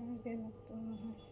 Charge মুক্ত হয়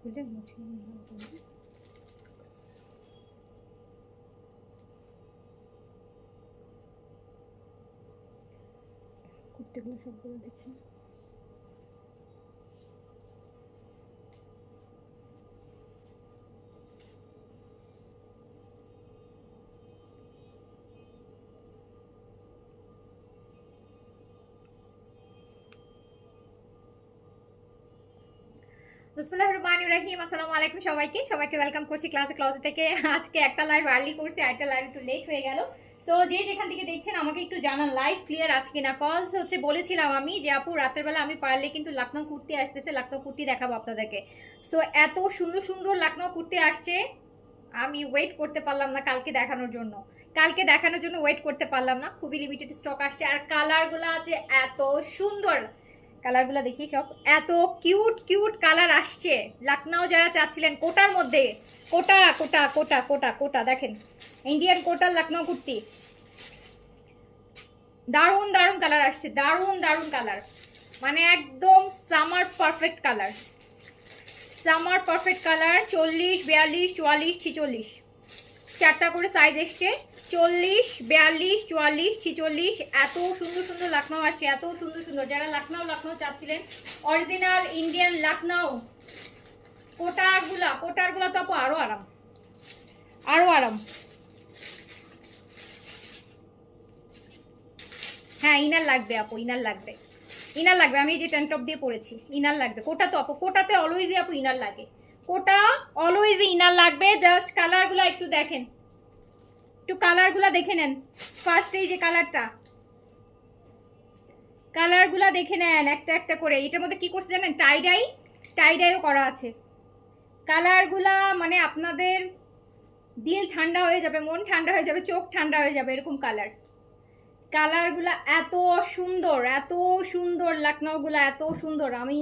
খুলে মুছে নিলাম। কুর্তিগুলো সবগুলো দেখি আলাইকুম সবাইকে। ওয়েলকাম করছি ক্লাসে থেকে। আজকে একটা লাইভ আর্লি লাইভ একটু হয়ে গেল। সো যে যেখান থেকে দেখছেন, আমাকে একটু লাইভ ক্লিয়ার আছে হচ্ছে, বলেছিলাম আমি যে, আপু, রাতের বেলা আমি পারলে কিন্তু লাকনো কুর্তি আসতেছে লাকনো কুর্তি দেখাবো আপনাদেরকে। সো এত সুন্দর সুন্দর লাকনো কুর্তি আসছে। আমি ওয়েট করতে পারলাম না কালকে দেখানোর জন্য। কালকে দেখানোর জন্য ওয়েট করতে পারলাম না। খুবই লিমিটেড স্টক আসছে। আর কালারগুলো আছে এত সুন্দর। কালারগুলো দেখি সব। এত কিউট কিউট কালার আসছে। লাকনাও যারা চাচ্ছিলেন, কোটার মধ্যে। কোটা কোটা কোটা কোটা কোটা, দেখেন। ইন্ডিয়ান কোটার লাকনাও কুর্তি। দারুণ দারুণ কালার আসছে, দারুণ দারুণ কালার। মানে একদম summer perfect colour. Summer perfect colour, চল্লিশ, বিয়াল্লিশ, চুয়াল্লিশ, ছিচল্লিশ। চারটা করে সাইজ এসছে। চল্লিশ, বিয়াল্লিশ, চুয়াল্লিশ, ছিচল্লিশ, এত সুন্দর সুন্দর লাকনাও আসছে, এত সুন্দর সুন্দর। যারা লাকনাও লাকনাও চাচ্ছিলেন অরিজিনাল ইন্ডিয়ান লাকনাও, কোটাগুলা, কোটারগুলা তো আপু আরও আরাম আরও আরাম। হ্যাঁ ইনার লাগবে আপু, ইনার লাগবে। ইনার লাগবে, আমি যে টপ দিয়ে পড়েছি ইনার লাগবে। কোটা তো আপু, কোটাতে অলওয়েজই আপু ইনার লাগে। কোটা অলওয়েজই ইনার লাগবে জাস্ট কালারগুলো একটু দেখেন। একটু কালারগুলো দেখে নেন। ফার্স্ট এই যে কালারটা। কালারগুলো দেখে নেন, একটা একটা করে। এটার মধ্যে কি করছে জানেন? টাইডাই টাইডাইও করা আছে। কালারগুলা মানে আপনাদের দিল ঠান্ডা হয়ে যাবে, মন ঠান্ডা হয়ে যাবে, চোখ ঠান্ডা হয়ে যাবে, এরকম কালার। কালারগুলা এত সুন্দর এত সুন্দর, লাকনাওগুলা এত সুন্দর। আমি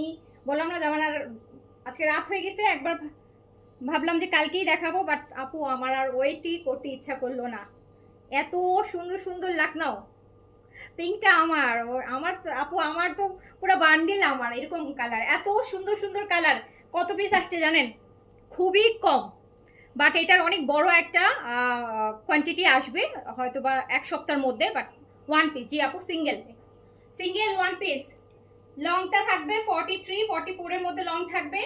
বললাম না যেমন আর আজকে রাত হয়ে গেছে, একবার ভাবলাম যে কালকেই দেখাবো বাট আপু, আমার আর ওয়েটই করতে ইচ্ছা করল না। এত সুন্দর সুন্দর লাকনাও। পিঙ্কটা আমার আমার তো, আপু, আমার তো পুরো বান্ডিল আমার, এরকম কালার এত সুন্দর সুন্দর কালার কত পিস আসছে জানেন? খুবই কম। বাট এটার অনেক বড় একটা কোয়ান্টিটি আসবে হয়তো বা এক সপ্তাহের মধ্যে বাট ওয়ান পিস জি, আপু সিঙ্গেল সিঙ্গেল ওয়ান পিস লংটা থাকবে ফর্টি থ্রি ফর্টি ফোরের মধ্যে লং থাকবে।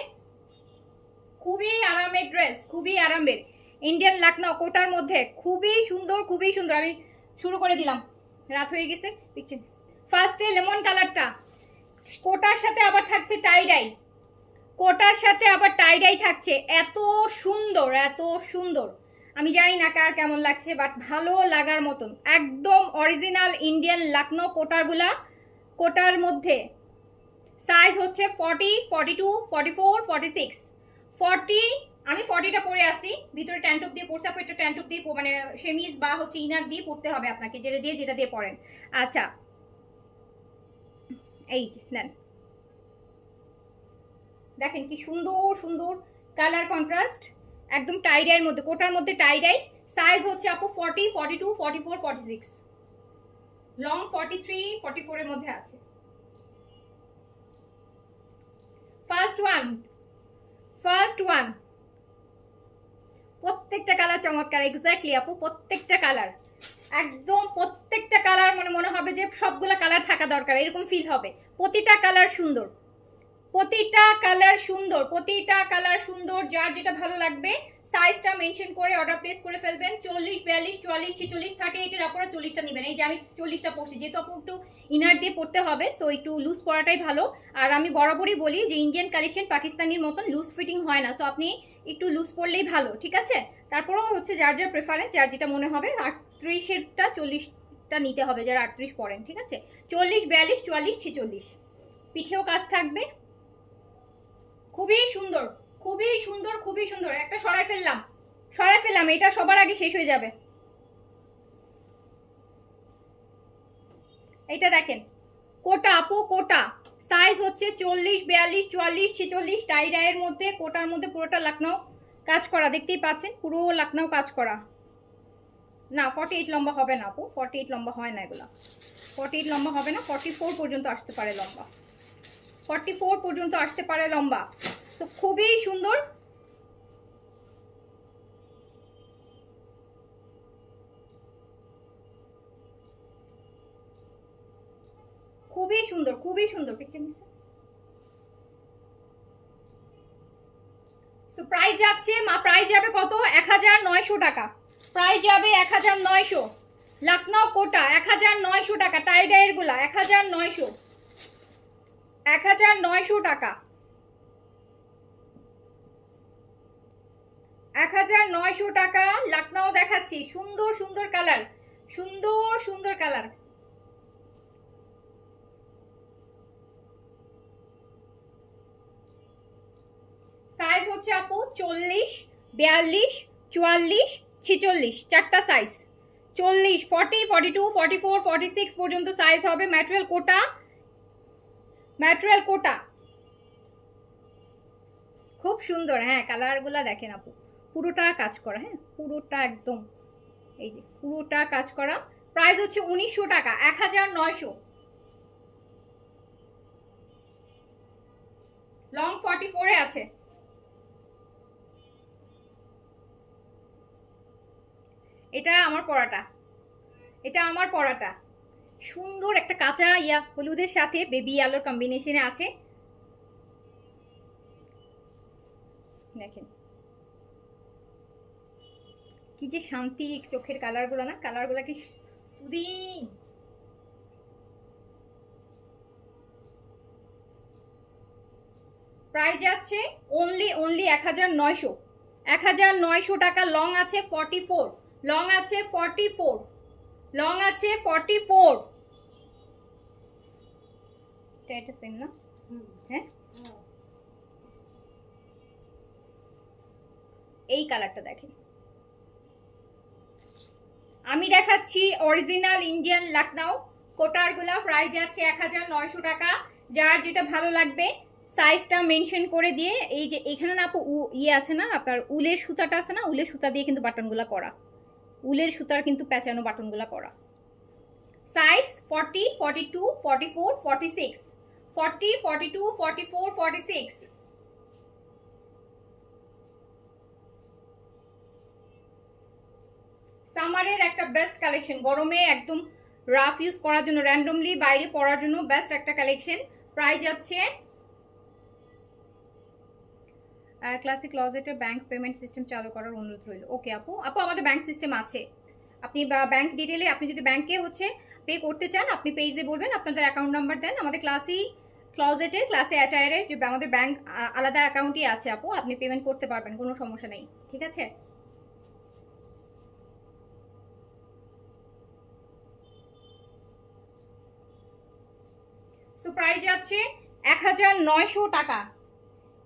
খুবই আরামের ড্রেস খুবই আরামের। ইন্ডিয়ান লাকনাও কোটার মধ্যে খুবই সুন্দর খুবই সুন্দর। আমি শুরু করে দিলাম। রাত হয়ে গেছে পিকচার ফার্স্টে লেমন কালারটা কোটার সাথে আবার থাকছে টাইডাই কোটার সাথে আবার টাইডাই থাকছে। এত সুন্দর এত সুন্দর। আমি জানি না কার কেমন লাগছে বাট ভালো লাগার মতন। একদম অরিজিনাল ইন্ডিয়ান লাকনো কোটারগুলা। কোটার মধ্যে সাইজ হচ্ছে forty forty two forty four forty six forty, আমি ফর্টিটা পরে আসি। ভিতরে ট্যান্টুপ দিয়ে পড়ছে আপু একটা ট্যান্টুপ দিয়ে মানে সেমিজ বা হচ্ছে ইনার দিয়ে পড়তে হবে আপনাকে যেটা দিয়ে যেটা দিয়ে পড়েন। আচ্ছা। এই নেন। দেখেন কি সুন্দর সুন্দর কালার কন্ট্রাস্ট, একদম টাইডাইয়ের মধ্যে, কোটার মধ্যে টাইডাই সাইজ হচ্ছে আপু forty forty two forty four forty six long forty three forty ফোরের মধ্যে আছে। ফার্স্ট ওয়ান ফার্স্ট ওয়ান প্রত্যেকটা কালার চমৎকার এক্স্যাক্টলি আপু, প্রত্যেকটা কালার একদম প্রত্যেকটা কালার মনে মনে হবে যে সবগুলো কালার থাকা দরকার, এরকম ফিল হবে। প্রতিটা কালার সুন্দর। প্রতিটা কালার সুন্দর, প্রতিটা কালার সুন্দর, যার যেটা ভালো লাগবে সাইজটা মেনশন করে অর্ডার প্লেস করে ফেলবেন। চল্লিশ, বিয়াল্লিশ, চুয়াল্লিশ, ছিচল্লিশ থার্টি এইটের আপনারা চল্লিশটা নেবেন। এই যে আমি চল্লিশটা পড়ছি, যেহেতু আপু একটু ইনার দিয়ে পড়তে হবে সো একটু লুজ পরাটাই ভালো। আর আমি বরাবরই বলি যে ইন্ডিয়ান কালেকশন পাকিস্তানির মতন লুজ ফিটিং হয় না সো আপনি একটু লুজ পরলেই ভালো, ঠিক আছে? তারপরেও হচ্ছে যার যার প্রেফারেন্স যার যেটা মনে হবে, আটত্রিশেরটা চল্লিশটা নিতে হবে, যারা আটত্রিশ পড়েন, ঠিক আছে? চল্লিশ, বিয়াল্লিশ, চুয়াল্লিশ, ছিচল্লিশ। পিঠেও কাজ থাকবে। খুবই সুন্দর। খুবই সুন্দর খুবই সুন্দর। একটা সরাই ফেললাম। সরাই ফেললাম, এটা সবার আগে শেষ হয়ে যাবে। এটা দেখেন। কোটা, আপু, কোটা। সাইজ হচ্ছে চল্লিশ, বিয়াল্লিশ, চুয়াল্লিশ, ছেচল্লিশ। টাই ডায়ের মধ্যে, কোটার মধ্যে পুরোটা লাকনাও কাজ করা। দেখতেই পাচ্ছেন, পুরো লাকনাও কাজ করা। না ফর্টি এইট লম্বা হবে না, আপু। ফর্টি এইট লম্বা হয় না এগুলা। ফর্টি এইট লম্বা হবে না ফর্টি ফোর পর্যন্ত আসতে পারে লম্বা। ফর্টি ফোর পর্যন্ত আসতে পারে লম্বা। তো খুবই সুন্দর। খুবই সুন্দর খুবই সুন্দর পিকচার নিচ্ছে। তো প্রাইস যাচ্ছে, মা প্রাইস যাবে কত? এক হাজার নয়শো টাকা। প্রাইস যাবে এক হাজার নয়শো। লখনৌ কোটা এক হাজার নয়শো টাকা। টাইডাইয়েরগুলা, এক হাজার নয়শো। এক হাজার নয়শো টাকা। এক হাজার নয়শো টাকা লখনৌ দেখাচ্ছি। সুন্দর সুন্দর কালার। সুন্দর সুন্দর কালার। সাইজ হচ্ছে আপু চল্লিশ, বিয়াল্লিশ, চুয়াল্লিশ, ছিচল্লিশ। চারটা সাইজ চল্লিশ forty forty two forty four forty six পর্যন্ত সাইজ হবে ম্যাটেরিয়াল কোটা। ম্যাটেরিয়াল কোটা। খুব সুন্দর হ্যাঁ কালারগুলো দেখেন আপু। পুরোটা কাজ করা হ্যাঁ? পুরোটা একদম, এই যে, পুরোটা কাজ করা। প্রাইস হচ্ছে উনিশশো টাকা, এক হাজার নয়শো। লং ফর্টি ফোরে আছে। এটা আমার পরাটা। এটা আমার পরাটা। সুন্দর একটা কাঁচা ইয়া, হলুদের সাথে বেবি আলোর কম্বিনেশনে আছে। দেখেন। কি যে শান্তি চোখের কালারগুলো না, কালারগুলো কি প্রাইস যাচ্ছে অনলি অনলি এক হাজার নয়শো। এক হাজার নয়শো টাকা লং আছে ফর্টি ফোর লং আছে ফর্টি ফোর লং আছে ফর্টি ফোর এটা সেম না? হ্যাঁ? এই কালারটা দেখেন। আমি দেখাচ্ছি অরিজিনাল ইন্ডিয়ান লাকনাও কোটারগুলা প্রাইস যাচ্ছে এক হাজার নয়শো টাকা। যার যেটা ভালো লাগবে সাইজটা মেনশন করে দিয়ে, এই যে এখানে না আপু ইয়ে আছে না, আপনার উলের সুতাটা আছে না, উলের সুতা দিয়ে কিন্তু বাটনগুলা করা। উলের সুতার কিন্তু প্যাঁচানো বাটনগুলা করা। Size forty forty two forty four forty six forty forty two forty four forty six সামারের একটা বেস্ট কালেকশন গরমে একদম রাফ ইউজ করার জন্য র্যান্ডমলি বাইরে পড়ার জন্য বেস্ট একটা কালেকশন প্রাইস যাচ্ছে ক্লাসিক ক্লজেটের ব্যাংক পেমেন্ট সিস্টেম চালু করার অনুরোধ রইল। ওকে আপু আপু, আমাদের ব্যাংক সিস্টেম আছে। আপনি ব্যাংক ডিটেলে আপনি যদি ব্যাংকে হচ্ছে পে করতে চান, আপনি পেজে বলবেন, আপনাদের অ্যাকাউন্ট নাম্বার দেন। আমাদের ক্লাসি ক্লজেটে ক্লাসে অ্যাটায়ারে যে আমাদের ব্যাংক আলাদা অ্যাকাউন্টই আছে, আপু, আপনি পেমেন্ট করতে পারবেন, কোনো সমস্যা নেই। ঠিক আছে? সো প্রাইস যাচ্ছে এক হাজার নয়শো টাকা।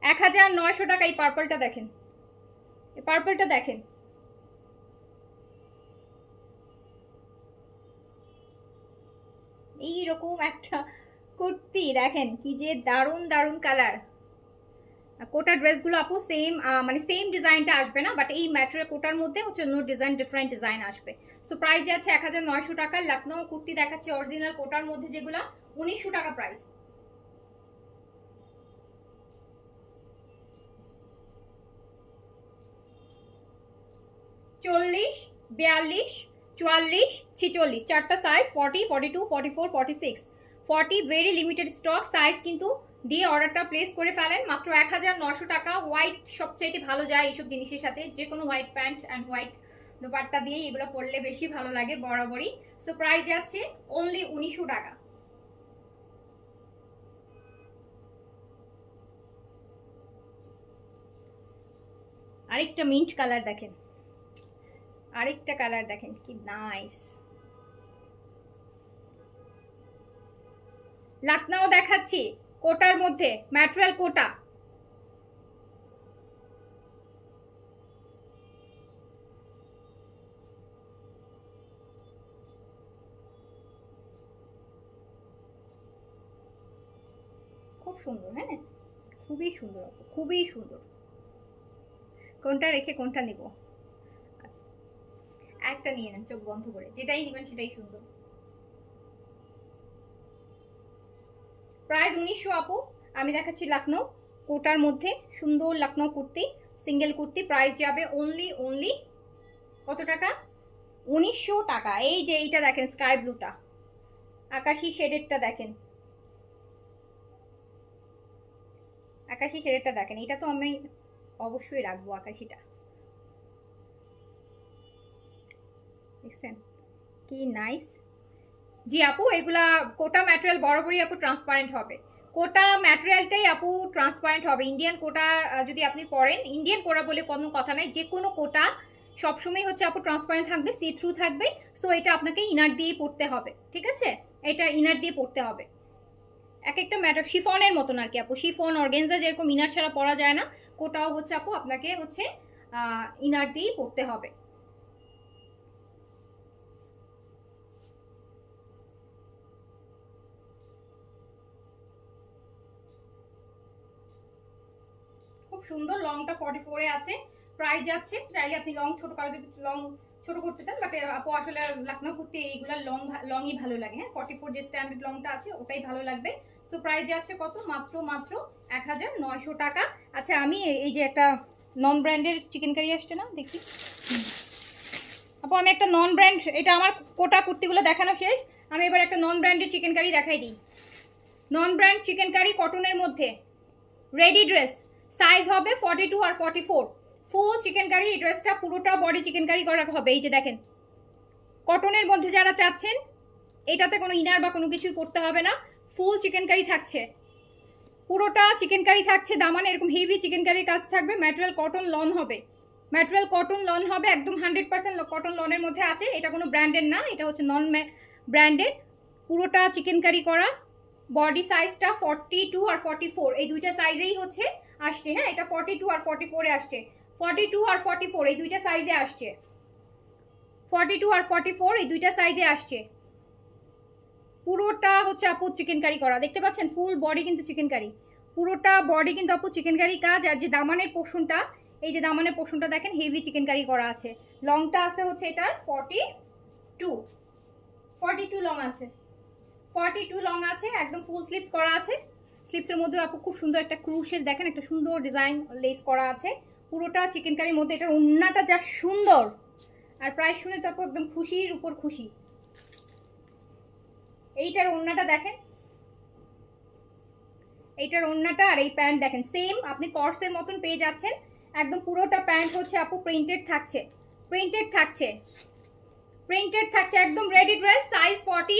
এক হাজার নয়শো টাকা এই পার্পলটা দেখেন। এই পার্পলটা দেখেন। এইরকম একটা কুর্তি দেখেন, কি যে দারুণ দারুণ কালার কোটা ড্রেসগুলো আপু সেম মানে সেম ডিজাইনটা আসবে না বাট এই ম্যাটেরিয়াল কোটার মধ্যে হচ্ছে অন্য ডিজাইন ডিফারেন্ট ডিজাইন আসবে। সো প্রাইস যাচ্ছে এক হাজার নয়শো টাকা। লখনৌ কুর্তি দেখাচ্ছে অরিজিনাল কোটার মধ্যে যেগুলো উনিশশো টাকা প্রাইস চল্লিশ, বিয়াল্লিশ, চুয়াল্লিশ, ছিচল্লিশ। চারটা size forty forty two forty four forty six forty very limited stock size কিন্তু দিয়ে অর্ডারটা প্লেস করে ফেলেন। মাত্র এক হাজার নশো টাকা। হোয়াইট সবচাইতে ভালো যায় এইসব জিনিসের সাথে। যে কোনো white pant and white dupatta দিয়ে এগুলো পরলে বেশি ভালো লাগে, বরাবরই। সো প্রাইস যাচ্ছে অনলি উনিশশো টাকা। আরেকটা মিন্ট কালার দেখেন। আরেকটা কালার দেখেন, কি নাইস লাকনাও দেখাচ্ছি, কোটার মধ্যে ম্যাটেরিয়াল কোটা। খুব সুন্দর হ্যাঁ? খুবই সুন্দর খুবই সুন্দর। কোনটা রেখে কোনটা নিব? আচ্ছা। একটা নিয়ে নেন, চোখ বন্ধ করে। যেটাই নেবেন সেটাই সুন্দর। প্রাইস উনিশশো আপু। আমি দেখাচ্ছি লাকনো কোটার মধ্যে। সুন্দর লাকনো কুর্তি, সিঙ্গেল কুর্তি। প্রাইস যাবে অনলি অনলি কত টাকা? উনিশশো টাকা। এই যে এইটা দেখেন, স্কাই ব্লুটা। আকাশি শেডেরটা দেখেন। আকাশি শেডেরটা দেখেন। এটা তো আমি অবশ্যই রাখব আকাশিটা। দেখছেন? কি নাইস জি আপু, এগুলা কোটা ম্যাটেরিয়াল বরাবরই আপু ট্রান্সপারেন্ট হবে। কোটা ম্যাটেরিয়ালটাই আপু ট্রান্সপারেন্ট হবে। ইন্ডিয়ান কোটা যদি আপনি পড়েন ইন্ডিয়ান কোটা বলে কোনো কথা নাই। যে কোনো কোটা সবসময় হচ্ছে আপু ট্রান্সপারেন্ট থাকবে সি থ্রু থাকবে। সো এটা আপনাকে ইনার দিয়েই পড়তে হবে, ঠিক আছে? এটা ইনার দিয়ে পড়তে হবে। এক একটা ম্যাটার শিফনের মতন আর কি আপু। শিফন, অর্গেনজা যেরকম ইনার ছাড়া পরা যায় না, কোটাও হচ্ছে আপু আপনাকে হচ্ছে ইনার দিয়েই পড়তে হবে। খুব সুন্দর লংটা ফর্টি ফোরে আছে। প্রাইস যাচ্ছে, চাইলে আপনি লং ছোট কারও যদি লং ছোট করতে চান বাট আপু আসলে লাকনো কুর্তি এইগুলা লং লংই ভালো লাগে হ্যাঁ? ফর্টি ফোর যে স্ট্যান্ডার্ড লংটা আছে, ওটাই ভালো লাগবে। সো প্রাইস যাচ্ছে কত? মাত্র মাত্র এক হাজার নয়শো টাকা। আচ্ছা আমি এই- যে একটা নন ব্র্যান্ডের চিকেন কারি আসছে না, দেখি। আপু, আমি একটা নন ব্র্যান্ড এটা আমার কোটা কুর্তিগুলো দেখানো শেষ। আমি এবার একটা নন ব্র্যান্ডের চিকেন কারি দেখাই দিই। নন ব্র্যান্ড চিকেন কারি কটনের মধ্যে। রেডি ড্রেস সাইজ হবে ফর্টি টু আর forty four full chikankari এই ড্রেসটা পুরোটা বডি চিকেন কারি করা হবে। এই যে দেখেন কটনের মধ্যে যারা চাচ্ছেন, এটাতে কোনো ইনার বা কোনো কিছুই করতে হবে না। ফুল চিকেন কারি থাকছে। পুরোটা চিকেন কারি থাকছে, দামানে এরকম হেভি চিকেন কারির কাজ থাকবে। ম্যাটেরিয়াল কটন লন হবে। ম্যাটেরিয়াল কটন লন হবে, একদম হান্ড্রেড পার্সেন্ট কটন লনের মধ্যে আছে। এটা কোনো ব্র্যান্ডেড না, এটা হচ্ছে নন ব্র্যান্ডেড পুরোটা চিকেন কারি করা। বডি সাইজটা ফর্টি টু আর ফর্টি ফোর এই দুইটা সাইজেই হচ্ছে, আসছে। হ্যাঁ এটা ফর্টি টু আর ফর্টি ফোরে আসছে। ফর্টি টু আর ফর্টি ফোর এই দুইটা সাইজে আসছে। ফর্টি টু আর ফর্টি ফোর এই দুইটা সাইজে আসছে। পুরোটা হচ্ছে আপু চিকেন কারি করা। দেখতে পাচ্ছেন ফুল বডি কিন্তু চিকেন কারি পুরোটা বডি কিন্তু আপু চিকেন কারি কাজ, আর যে দামানের পোর্শনটা এই যে দামানের পোর্শনটা দেখেন হেভি চিকেন কারি করা আছে। লংটা আছে হচ্ছে এটার forty two forty two long আছে। ফর্টি টু লং আছে, একদম ফুল স্লিপস করা আছে। স্লিপসের মধ্যে আপু খুব সুন্দর একটা ক্রুশের দেখেন একটা সুন্দর ডিজাইন লেস করা আছে। পুরোটা চিকেন কারির মধ্যে, এটার ওন্নাটা যা সুন্দর। আর প্রায় শুনে তো আপু একদম খুশির উপর খুশি। এইটার ওন্নাটা দেখেন। এইটার ওন্নাটা আর এই প্যান্ট দেখেন সেম আপনি কর্সের মতন পেয়ে যাচ্ছেন। একদম পুরোটা প্যান্ট হচ্ছে আপু প্রিন্টেড থাকছে। প্রিন্টেড থাকছে। প্রিন্টেড থাকছে, একদম ready dress size forty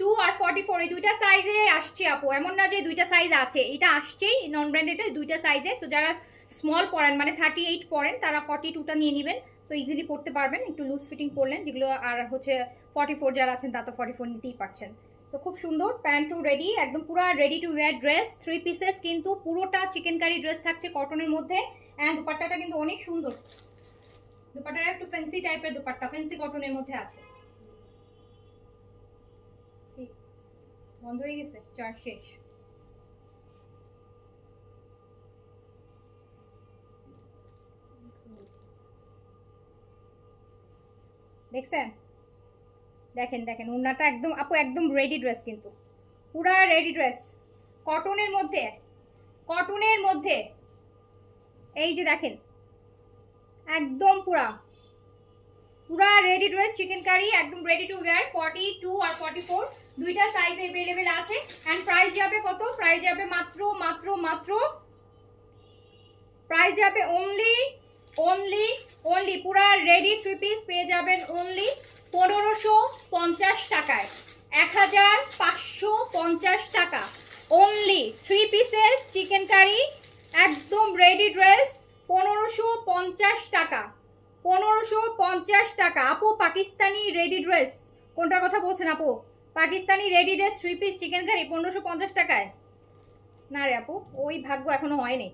two আর ফর্টি ফোর এই দুইটা সাইজে আসছে আপু। এমন না যে দুইটা সাইজ আছে, এটা আসছেই নন ব্র্যান্ডেড দুইটা সাইজে তো যারা স্মল পরেন মানে থার্টি এইট পরেন তারা ফর্টি টুটা নিয়ে নেবেন। তো ইজিলি পড়তে পারবেন, একটু লুজ ফিটিং পরলেন যেগুলো আর হচ্ছে ফর্টি ফোর যারা আছেন তা তো ফর্টি ফোর নিতেই পারছেন। তো খুব সুন্দর প্যান্টও রেডি একদম পুরো ready to wear dress three pieces কিন্তু পুরোটা চিকেন কারি ড্রেস থাকছে কটনের মধ্যে অ্যান্ড দুপাট্টাটা কিন্তু অনেক সুন্দর। দুপাট্টাটা একটু ফ্যান্সি টাইপের দুপাট্টা ফ্যান্সি কটনের মধ্যে আছে। বন্ধ হয়ে গেছে চার শেষ। দেখছেন? দেখেন দেখেন উন্নাটা একদম, আপু একদম রেডি ড্রেস কিন্তু। পুরা রেডি ড্রেস কটনের মধ্যে কটনের মধ্যে, এই যে দেখেন, একদম পুরা। পুরা রেডি ড্রেস চিকেন কারি একদম ready to wear forty two R forty four দুইটা সাইজ অ্যাভেলেবেল আছে। অ্যান্ড প্রাইস যাবে কত? প্রাইস যাবে মাত্র মাত্র মাত্র প্রাইস যাবে অনলি অনলি অনলি পুরা রেডি থ্রি পিস পেয়ে যাবেন অনলি পনেরোশো পঞ্চাশ টাকায়। এক হাজার পাঁচশো পঞ্চাশ টাকা। Only three pieces chikankari একদম রেডি ড্রেস পনেরোশো পঞ্চাশ টাকা। পনেরোশো পঞ্চাশ টাকা। আপু, পাকিস্তানি রেডি ড্রেস কোনটার কথা বলছেন আপু? Pakistani ready dress three piece chikankari পনেরোশো পঞ্চাশ টাকায়। না রে আপু, ওই ভাগ্য এখনও হয়নি।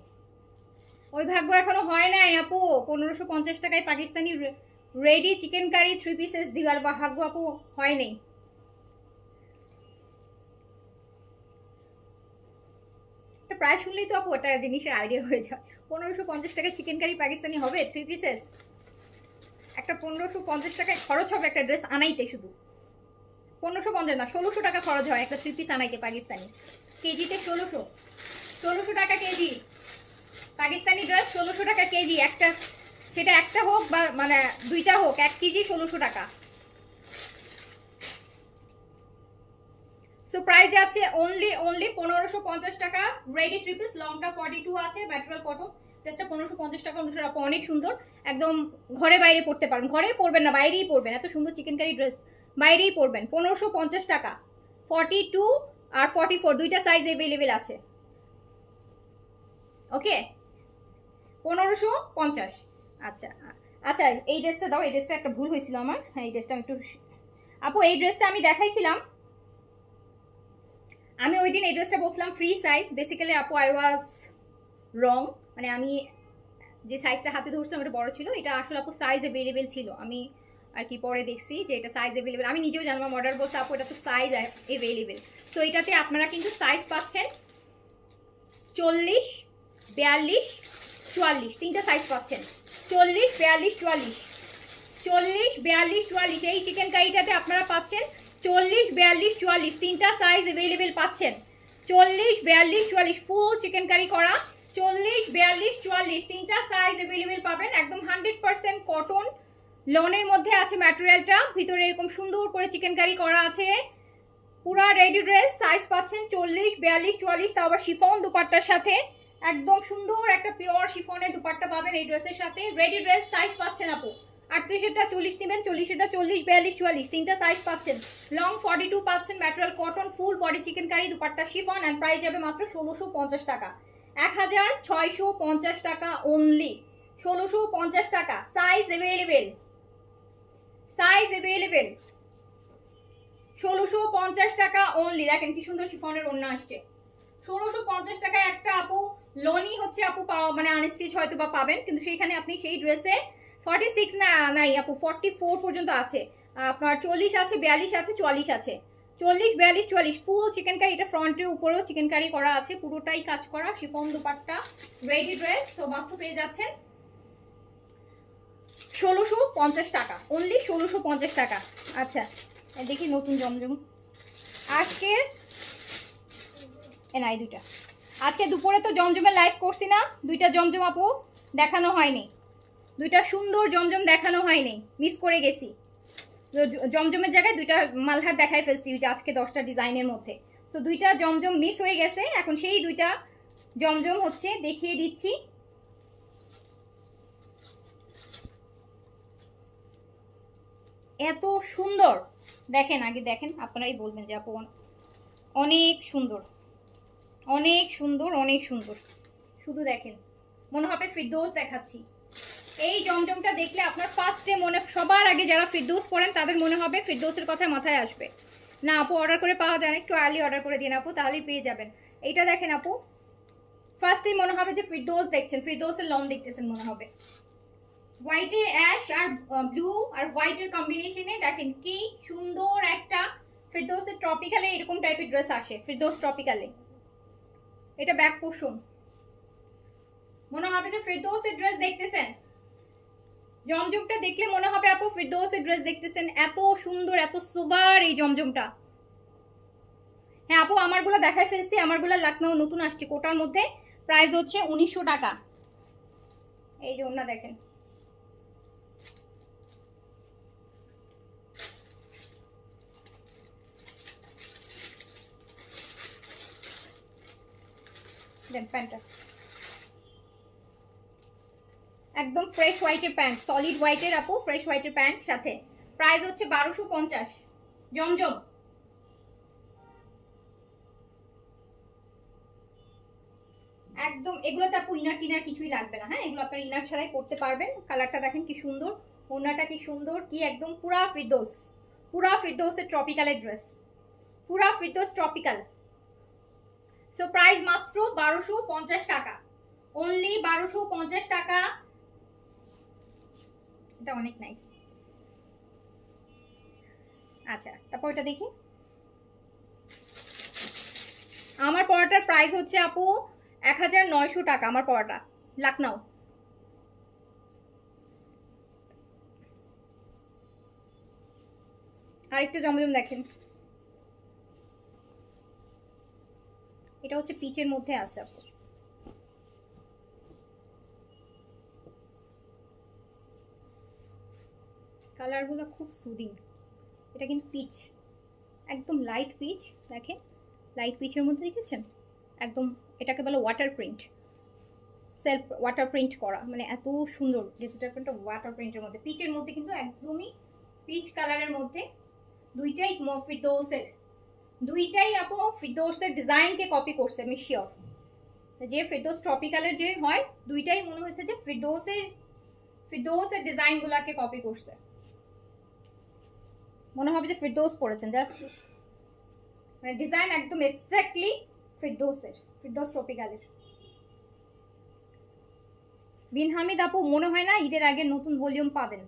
ওই ভাগ্য এখনও হয় নাই, আপু। পনেরোশো পঞ্চাশ টাকায় Pakistani ready chikankari three pieces বা ভাগ্য আপু, হয় নাই। প্রায় শুনলেই তো আপু ওটা জিনিসের আইডিয়া হয়ে যায়। পনেরোশো পঞ্চাশ টাকায় চিকেন কারি পাকিস্তানি হবে থ্রি পিসেস? একটা পনেরোশো পঞ্চাশ টাকায় খরচ হবে একটা ড্রেস আনাইতে শুধু। পনেরোশো পঞ্চাশ না, ষোলোশো টাকা খরচ হয় একটা থ্রি পিস আনাইতে পাকিস্তানি। কেজিতে ষোলোশো। ষোলোশো টাকা কেজি। পাকিস্তানি ড্রেস ষোলোশো টাকা কেজি, একটা, সেটা একটা হোক বা মানে দুইটা হোক, এক কেজি ষোলোশো টাকা। সো প্রাইস আছে অনলি অনলি পনেরোশো পঞ্চাশ টাকা। রেডি থ্রি পিস লংটা ফর্টি টু আছে ব্যাটারাল কটন ড্রেসটা পনেরোশো পঞ্চাশ টাকা অনুসারে অনেক সুন্দর। একদম ঘরে বাইরে পড়তে পারেন ঘরে পরবেন না, বাইরেই পরবেন। এত সুন্দর চিকেন কারি ড্রেস বাইরেই পরবেন। পনেরোশো পঞ্চাশ টাকা। ফর্টি টু আর ফর্টি ফোর দুইটা সাইজ অ্যাভেলেবেল আছে। ওকে পনেরোশো পঞ্চাশ। আচ্ছা আচ্ছা এই ড্রেসটা দাও, এই ড্রেসটা একটা ভুল হয়েছিল আমার। হ্যাঁ এই ড্রেসটা আমি একটু আপু, এই ড্রেসটা আমি দেখাইছিলাম। আমি ওই দিন এই ড্রেসটা বলছিলাম ফ্রি সাইজ বেসিক্যালি আপু আই ওয়াজ রং মানে আমি যে সাইজটা হাতে ধরছিলাম, ওটা বড় ছিল। এটা আসলে আপু সাইজ অ্যাভেলেবেল ছিল। আমি আর কি পরে দেখছি যে এটা সাইজ অ্যাভেলেবেল আমি নিজেও জানলাম অর্ডার বলতে আপু, এটা তো সাইজ অ্যাভেলেবেল তো এটাতে আপনারা কিন্তু সাইজ পাচ্ছেন চল্লিশ, বিয়াল্লিশ চুয়াল্লিশ, তিনটা সাইজ পাচ্ছেন। চল্লিশ, বিয়াল্লিশ, চুয়াল্লিশ। চল্লিশ, বিয়াল্লিশ, চুয়াল্লিশ, এই চিকেন কারিটাতে আপনারা পাচ্ছেন চল্লিশ, বিয়াল্লিশ, চুয়াল্লিশ, তিনটা সাইজ অ্যাভেলেবেল পাচ্ছেন। চল্লিশ, বিয়াল্লিশ, চুয়াল্লিশ ফুল চিকেন কারি করা। চল্লিশ, বিয়াল্লিশ, চুয়াল্লিশ, তিনটা সাইজ অ্যাভেলেবেল পাবেন। একদম হান্ড্রেড পার্সেন্ট কটন লনের মধ্যে আছে ম্যাটেরিয়ালটা ভিতরে এরকম সুন্দর করে চিকেন কারি করা আছে। পুরা রেডি ড্রেস সাইজ পাচ্ছেন চল্লিশ, বিয়াল্লিশ, চুয়াল্লিশ, তাও আবার শিফন দুপাট্টার সাথে। একদম সুন্দর একটা পিওর শিফনের দুপাট্টা পাবেন এই ড্রেসের সাথে। রেডি ড্রেস সাইজ পাচ্ছেন আপু। আটত্রিশেরটা চল্লিশ নেবেন, চল্লিশেরটা চল্লিশ, বিয়াল্লিশ, চুয়াল্লিশ। তিনটা সাইজ পাচ্ছেন। লং ফর্টি টু পাচ্ছেন material cotton full body chikankari dupatta chiffon and price যাবে মাত্র ষোলোশো পঞ্চাশ টাকা। এক হাজার ছয়শো পঞ্চাশ টাকা অনলি ষোলোশো পঞ্চাশ টাকা। সাইজ অ্যাভেলেবেল সাইজ অ্যাভেলেবেল ষোলোশো পঞ্চাশ টাকা অনলি দেখেন কি সুন্দর শিফনের অন্য আসছে। ষোলোশো পঞ্চাশ টাকায় একটা আপু লোনই হচ্ছে আপু পাওয়া মানে আনস্টিচ হয়তো বা পাবেন, কিন্তু সেইখানে আপনি সেই ড্রেসে ফর্টি সিক্স না, নাই আপু ফর্টি ফোর পর্যন্ত আছে। আপনার চল্লিশ আছে, বিয়াল্লিশ আছে, চুয়াল্লিশ আছে। চল্লিশ, বিয়াল্লিশ, চুয়াল্লিশ ফুল চিকেন কারি এটা ফ্রন্টের উপরেও চিকেন কারি করা আছে, পুরোটাই কাজ করা শিফন দুপাট্টা রেডি ড্রেস তো মাত্র পেয়ে যাচ্ছেন ষোলোশো পঞ্চাশ টাকা অনলি ষোলোশো পঞ্চাশ টাকা। আচ্ছা দেখি নতুন জমজম। আজকে এ, নাই, দুইটা। আজকে দুপুরে তো জমজমের লাইভ করছি না। দুইটা জমজম আপু দেখানো হয়নি। দুইটা সুন্দর জমজম দেখানো হয়নি। মিস করে গেছি। জমজমের জায়গায় দুইটা মালহার দেখাই ফেলছি, ওই যে আজকে দশটা ডিজাইনের মধ্যে। তো দুইটা জমজম মিস হয়ে গেছে। এখন সেই দুইটা জমজম হচ্ছে, দেখিয়ে দিচ্ছি। এত সুন্দর। দেখেন, আগে দেখেন, আপনারাই বলবেন যে আপু অনেক সুন্দর। অনেক সুন্দর অনেক সুন্দর। শুধু দেখেন, মনে হবে ফিরদৌস দেখাচ্ছি। এই জমজমটা দেখলে আপনার ফার্স্টে মনে, সবার আগে যারা ফিরদৌস পড়েন, তাদের মনে হবে ফিরদৌসের কথা মাথায় আসবে। না, আপু অর্ডার করে পাওয়া যায় না, একটু আর্লি অর্ডার করে দিন আপু, তাহলেই পেয়ে যাবেন। এইটা দেখেন আপু ফার্স্টেই মনে হবে যে ফিরদৌস দেখছেন, ফিরদৌসের লন দেখতেছেন মনে হবে। হোয়াইটে অ্যাশ আর ব্লু আর হোয়াইটের কম্বিনেশনে দেখেন কি সুন্দর একটা ফিরদৌসের ট্রপিক্যালে এরকম টাইপের ড্রেস আসে, ফিরদৌস ট্রপিক্যালে এটা ব্যাক পোষণ মনে হবে যে ফিরদৌসের ড্রেস দেখতেছেন। জমজমটা দেখলে মনে হবে আপু ফিরদৌসের ড্রেস দেখতেছেন। এত সুন্দর, এত সুবার এই জমজমটা। হ্যাঁ আপু, আমারগুলো দেখাই ফেলছি। আমারগুলো লাকনাও নতুন আসছে। কোটার মধ্যে প্রাইস হচ্ছে উনিশশো টাকা। এই যে দেখেন। দেন প্যান্টটা? একদম ফ্রেশ হোয়াইটের প্যান্ট সলিড হোয়াইটের আপু ফ্রেশ হোয়াইটের প্যান্ট সাথে। প্রাইস হচ্ছে বারোশো পঞ্চাশ। জমজম। একদম, এগুলোতে আপু ইনার টিনার কিছুই লাগবে না হ্যাঁ? এগুলো আপনার ইনার ছাড়াই পরতে পারবেন। কালারটা দেখেন কি সুন্দর ওনাটা কি সুন্দর, কি একদম পুরা ফিরদোস, পুরা ফিরদোসের ট্রপিক্যালের ড্রেস পুরা ফিরদোস ট্রপিক্যাল সো প্রাইস মাত্র বারোশো পঞ্চাশ টাকা। অনলি বারোশো পঞ্চাশ টাকা। এটা অনেক নাইস আচ্ছা তারপর এটা দেখি। আমার পড়াটার প্রাইস হচ্ছে আপু এক হাজার নয়শো টাকা, আমার পড়াটা লাকনাও আরেকটা জমজম দেখেন। এটা হচ্ছে পিচের মধ্যে আছে আপু। কালারগুলো খুব সুদিং। এটা কিন্তু পিচ। একদম লাইট পিচ, দেখেন। লাইট পিচের মধ্যে দেখেছেন? একদম এটাকে বলে water print self water print করা। মানে এত সুন্দর ডিজিটাল প্রিন্টটা ওয়াটার প্রিন্টের মধ্যে। পিচের মধ্যে কিন্তু একদমই পিচ কালারের মধ্যে দুইটাই ফিরদৌসের দুইটাই আপু ফিরদৌসের ডিজাইনকে কপি করছে, আমি শিওর যে ফিরদোস ট্রপিক্যালের যে হয়, দুইটাই মনে হয়েছে যে ফিরদোসের, ফিরদৌসের ডিজাইনগুলোকে কপি করছে। মনে হবে যে ফিরদোস পড়েছেন যা মানে ডিজাইন একদম এক্স্যাক্টলি ফিরদোসের, ফিরদোস ট্রপিক্যালের বিন হামিদ আপু, মনে হয় না ঈদের আগে নতুন ভলিউম পাবেন।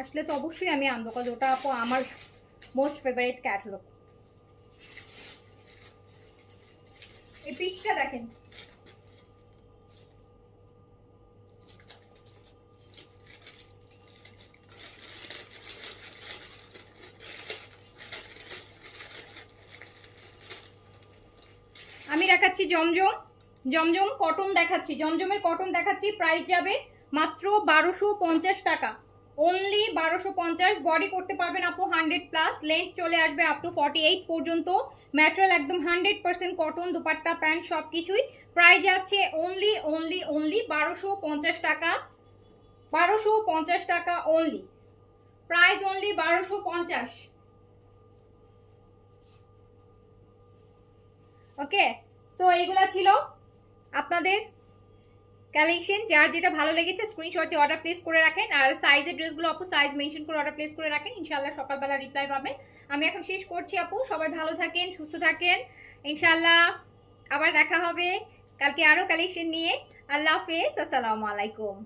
আসলে তো অবশ্যই আমি আনব কাজ ওটা আপু আমার মোস্ট ফেভারিট ক্যাটলগ এই পিচটা দেখেন। আমি দেখাচ্ছি জমজম জমজম কটন দেখাচ্ছি। জমজমের কটন দেখাচ্ছি প্রাইস যাবে মাত্র বারোশো পঞ্চাশ টাকা। অনলি বারোশো পঞ্চাশ বডি করতে পারবেন আপু হান্ড্রেড প্লাস লেন্থ চলে আসবে আপ টু ফর্টি এইট পর্যন্ত। ম্যাটেরিয়াল একদম hundred percent cotton dupatta pant সব কিছুই প্রাইস যাচ্ছে অনলি অনলি অনলি বারোশো পঞ্চাশ টাকা। বারোশো পঞ্চাশ টাকা অনলি প্রাইস অনলি বারোশো পঞ্চাশ। ওকে সো এইগুলা ছিল আপনাদের। কালেকশন যার যেটা ভালো লেগেছে স্ক্রিনশট দিয়ে অর্ডার প্লেস করে রাখেন। আর সাইজের ড্রেসগুলো আপু সাইজ মেনশন করে অর্ডার প্লেস করে রাখেন। ইনশাল্লাহ সকালবেলা রিপ্লাই পাবেন আমি এখন শেষ করছি আপু। সবাই ভালো থাকেন, সুস্থ থাকেন। ইনশাল্লাহ আবার দেখা হবে। কালকে আরও কালেকশন নিয়ে। আল্লাহ হাফেজ। আসসালামু আলাইকুম।